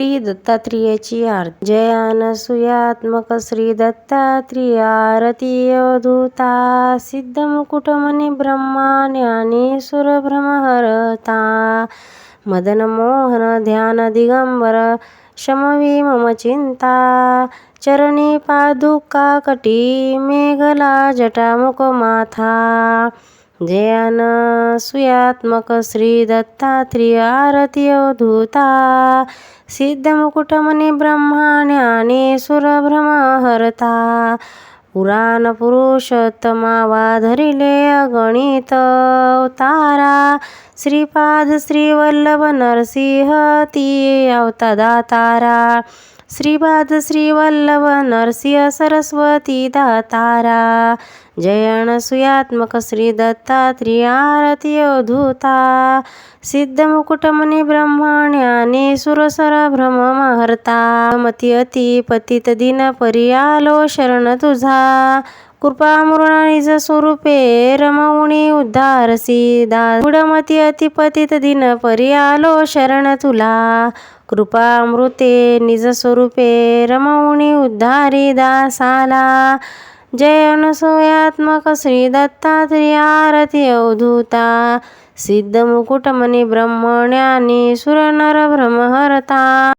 श्री दत्तात्रेयाची आरती. जय अनसुयात्मक श्री दत्तात्रेय आरती अवधूता. सिद्ध मुकुटमणी ब्रह्मा ज्ञानेश्वर भ्रमहरता मदन मोहन ध्यान दिगंबर शमवी मम चिंता. चरणी पादुका कटी मेघला जटामुख माथा जयान सुयात्मक श्री दत्तात्रेय आरती अवधूता। सिद्ध मुकुटमणी ब्रह्मा पुराण पुरुषोत्तमा वाधरिले अगणित अवतारा। श्रीपाद श्रीवल्लभ नरसिंह ती अवतदा तारा श्रीपाद श्रीवल्लभ नरसिंह सरस्वती दातारा जयण सुयात्मक श्री दत्तात्रेय आरती ब्रह्मण्याने सिद्ध मुकुटमणी ब्रह्मा ज्ञानेश्वर भ्रम महर्ता मती अति पतित दिन शरण तुझा कृपा निज स्वरूपे रमवणी उद्धारसी दाडमती अति पतित दिन परी शरण तुला. कृपामृते निज स्वरूपे रमवणी उद्धारी दासाला. जय अनसोयात्मक श्री दत्तात्रेय आरती अवधूता. सिद्ध मुकुटमणी ब्रह्मण्याने सुरनर भ्रमहरता